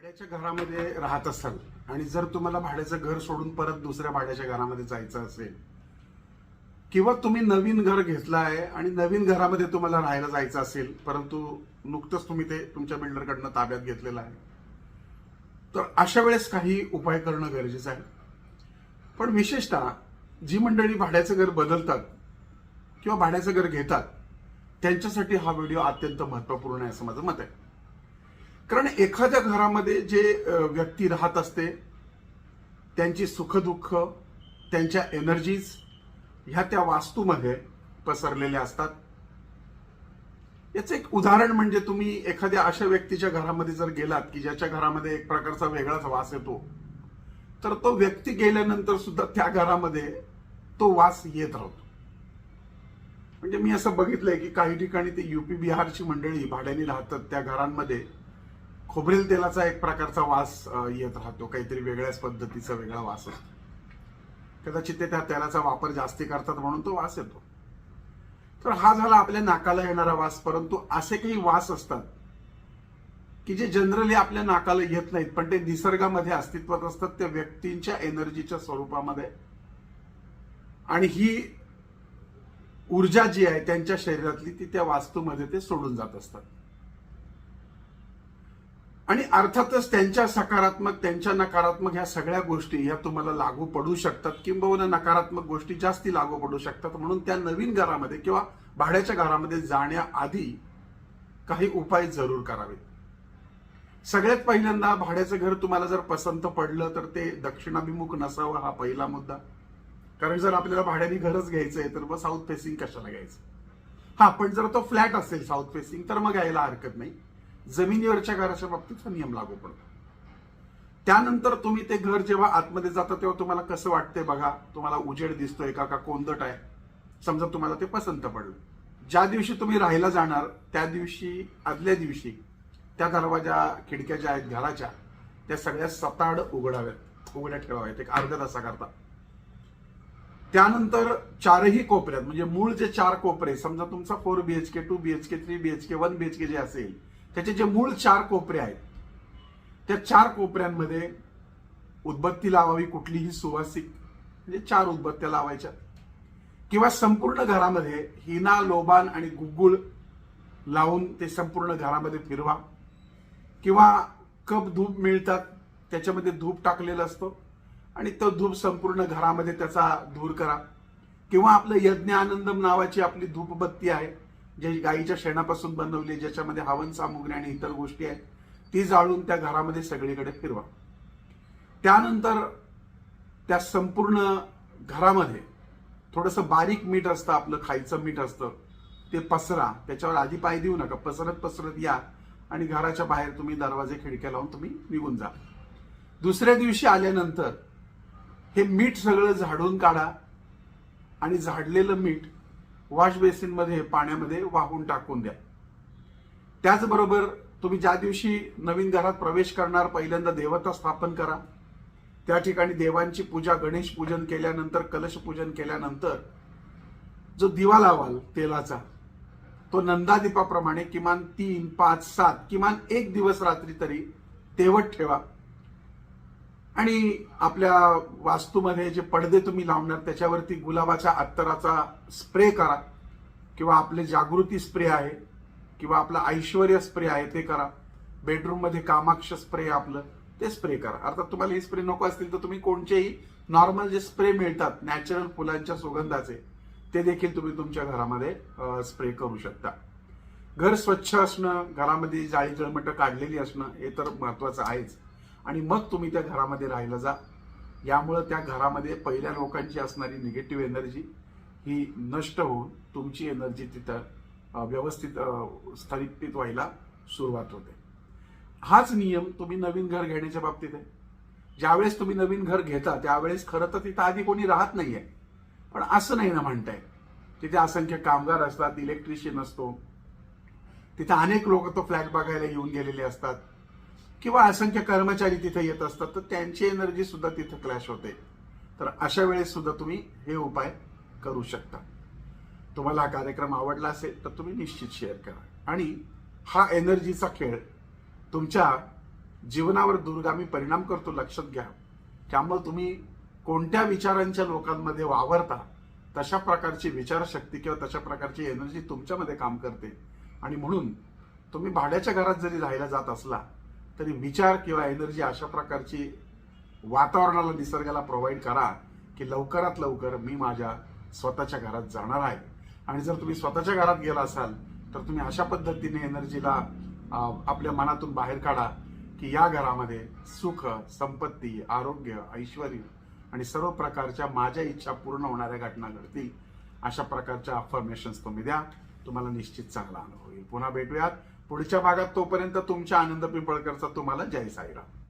भाड्याच्या घरामध्ये राहत असाल आणि जर तुम्हाला भाड्याचं घर सोडून परत दुसऱ्या भाड्याच्या घरामध्ये जायचं असेल किंवा तुम्ही नवीन घर घेतलं आहे आणि नवीन घरामध्ये तुम्हाला राहायला जायचं असेल परंतु नुकतंच तुम्ही ते तुमच्या बिल्डरकडनं ताब्यात घेतलेलं आहे तर अशा वेळेस काही उपाय करणं गरजेचं आहे. पण विशेषतः जी मंडळी भाड्याचं घर बदलतात किंवा भाड्याचं घर घेतात त्यांच्यासाठी हा व्हिडिओ अत्यंत महत्त्वपूर्ण आहे असं माझं मत आहे. कारण एखाद्या घरामध्ये जे व्यक्ती राहत असते त्यांची सुखदुःख त्यांच्या एनर्जीज ह्या त्या वास्तूमध्ये पसरलेल्या असतात. याचं एक उदाहरण म्हणजे तुम्ही एखाद्या अशा व्यक्तीच्या घरामध्ये जर गेलात की ज्याच्या घरामध्ये एक प्रकारचा वेगळाच वास येतो तर तो व्यक्ती गेल्यानंतर सुद्धा त्या घरामध्ये तो वास येत राहतो. म्हणजे मी असं बघितलंय की काही ठिकाणी ते युपी बिहारची मंडळी भाड्याने राहतात त्या घरांमध्ये खोबरेल तेलाचा एक प्रकारचा वास येत राहतो. काहीतरी वेगळ्याच पद्धतीचा वेगळा वास असतो. कदाचित ते त्या तेलाचा वापर जास्ती करतात म्हणून तो वास येतो. तर हा झाला आपल्या नाकाला येणारा वास. परंतु असे काही वास असतात की जे जनरली आपल्या नाकाला येत नाहीत पण ते निसर्गामध्ये अस्तित्वात असतात त्या व्यक्तींच्या एनर्जीच्या स्वरूपामध्ये. आणि ही ऊर्जा जी आहे त्यांच्या शरीरातली ती त्या वास्तूमध्ये ते सोडून जात असतात. आणि अर्थातच त्यांच्या सकारात्मक त्यांच्या नकारात्मक ह्या सगळ्या गोष्टी ह्या तुम्हाला लागू पडू शकतात. किंबहुना नकारात्मक गोष्टी जास्ती लागू पडू शकतात. म्हणून त्या नवीन घरामध्ये किंवा भाड्याच्या घरामध्ये जाण्याआधी काही उपाय जरूर करावेत. सगळ्यात पहिल्यांदा भाड्याचं घर तुम्हाला जर पसंत पडलं तर ते दक्षिणाभिमुख नसावं हा पहिला मुद्दा. कारण जर आपल्याला भाड्याने घरच घ्यायचं आहे तर मग साऊथ फेसिंग कशाला घ्यायचं? हा पण जर तो फ्लॅट असेल साऊथ फेसिंग तर मग घ्यायला हरकत नाही. जमिनीवरच्या घराच्या बाबतीत हा नियम लागू पडतो. त्यानंतर तुम्ही ते घर जेव्हा आतमध्ये जाता तेव्हा तुम्हाला कसं वाटतंय बघा? तुम्हाला उजेड दिसतोय का? का कोंदट आहे? समजा तुम्हाला ते पसंत पडलं. ज्या दिवशी तुम्ही राहायला जाणार त्या दिवशी आदल्या दिवशी त्या दरवाजा खिडक्या ज्या आहेत घराच्या त्या सगळ्या सताड उघडाव्यात उघड्या ठेवाव्यात एक अर्ध्या तासाकरता. त्यानंतर चारही कोपऱ्यात म्हणजे मूळ जे चार कोपरे समजा तुमचा four BHK two BHK three BHK one BHK जे असेल त्याचे जे मूळ चार कोपरे आहेत त्या चार कोपऱ्यांमध्ये उदबत्ती लावावी कुठलीही सुवासिक म्हणजे चार उदबत्त्या लावायच्या. किंवा संपूर्ण घरामध्ये हिना लोबान आणि गुग्गुळ लावून ते संपूर्ण घरामध्ये फिरवा. किंवा कप धूप मिळतात त्याच्यामध्ये धूप टाकलेलं असतं आणि तो धूप संपूर्ण घरामध्ये त्याचा धूर करा. किंवा आपलं यज्ञ आनंदम नावाची आपली धूपबत्ती आहे जे गाईच्या शेणापासून बनवली ज्याच्यामध्ये हवन सामुग्री आणि इतर गोष्टी आहेत ती जाळून त्या घरामध्ये सगळीकडे फिरवा. त्यानंतर त्या संपूर्ण घरामध्ये थोडंसं बारीक मीठ असतं आपलं खायचं मीठ असतं ते पसरा. त्याच्यावर आधी पाय देऊ नका पसरत पसरत या आणि घराच्या बाहेर तुम्ही दरवाजे खिडक्या लावून तुम्ही निघून जा. दुसऱ्या दिवशी आल्यानंतर हे मीठ सगळं झाडून काढा आणि झाडलेलं मीठ वॉश बेसिनमध्ये पाण्यामध्ये वाहून टाकून द्या. त्याचबरोबर तुम्ही ज्या दिवशी नवीन घरात प्रवेश करणार पहिल्यांदा देवता स्थापन करा. त्या ठिकाणी देवांची पूजा गणेश पूजन केल्यानंतर कलश पूजन केल्यानंतर जो दिवा लावाल तेलाचा तो नंदादीपाप्रमाणे किमान तीन पाच सात किमान एक दिवस रात्री तरी तेवत ठेवा. आणि आपल्या वास्तूमध्ये जे पडदे तुम्ही लावणार त्याच्यावरती गुलाबाच्या अत्तराचा स्प्रे करा किंवा आपले जागृती स्प्रे आहे किंवा आपला ऐश्वर्य स्प्रे आहे ते करा. बेडरूममध्ये कामाक्ष स्प्रे आपलं ते स्प्रे करा. अर्थात तुम्हाला हे स्प्रे नको असतील तर तुम्ही कोणतेही नॉर्मल जे स्प्रे मिळतात नॅचरल फुलांच्या सुगंधाचे ते देखील तुम्ही तुमच्या घरामध्ये स्प्रे करू शकता. घर स्वच्छ असणं घरामध्ये जाळी जळमटं काढलेली असणं हे तर महत्वाचं आहेच. आणि मग तुम्ही त्या घरामध्ये राहायला जा. यामुळं त्या घरामध्ये पहिल्या लोकांची असणारी निगेटिव्ह एनर्जी ही नष्ट होऊन तुमची एनर्जी तिथं व्यवस्थित स्थगित व्हायला सुरुवात होते. हाच नियम तुम्ही नवीन घर घेण्याच्या बाबतीत आहे. ज्यावेळेस तुम्ही नवीन घर घेता त्यावेळेस खरं तर तिथं आधी कोणी राहत नाही आहे पण असं नाही ना म्हणताय. तिथे असंख्य कामगार असतात इलेक्ट्रिशियन असतो. तिथे अनेक लोक तो फ्लॅट बघायला येऊन गेलेले असतात. किंवा असंख्य कर्मचारी तिथे येत असतात तर त्यांची एनर्जी सुद्धा तिथे क्लॅश होते. तर अशा वेळेस सुद्धा तुम्ही हे उपाय करू शकता. तुम्हाला हा कार्यक्रम आवडला असेल तर तुम्ही निश्चित शेअर करा. आणि हा एनर्जीचा खेळ तुमच्या जीवनावर दुर्गामी परिणाम करतो लक्षात घ्या. त्यामुळे तुम्ही कोणत्या विचारांच्या लोकांमध्ये वावरता तशा प्रकारची विचारशक्ती किंवा तशा प्रकारची एनर्जी तुमच्यामध्ये काम करते. आणि म्हणून तुम्ही भाड्याच्या घरात जरी राहायला जात असला तरी विचार किंवा एनर्जी अशा प्रकारची वातावरणाला निसर्गाला प्रोव्हाइड करा की लवकरात लवकर मी माझ्या स्वतःच्या घरात जाणार आहे. आणि जर तुम्ही स्वतःच्या घरात गेला असाल तर तुम्ही अशा पद्धतीने एनर्जीला आपल्या मनातून बाहेर काढा की या घरामध्ये सुख संपत्ती आरोग्य ऐश्वर आणि सर्व प्रकारच्या माझ्या इच्छा पूर्ण होणाऱ्या घटना घडतील. अशा प्रकारच्या अफर्मेशन्स तुम्ही द्या. तुम्हाला निश्चित चांगला अनुभव येईल. पुन्हा भेटूयात. पुढच्या भागात तोपर्यंत तुमच्या आनंद पिंपळकरचा तुम्हाला जय साईराम.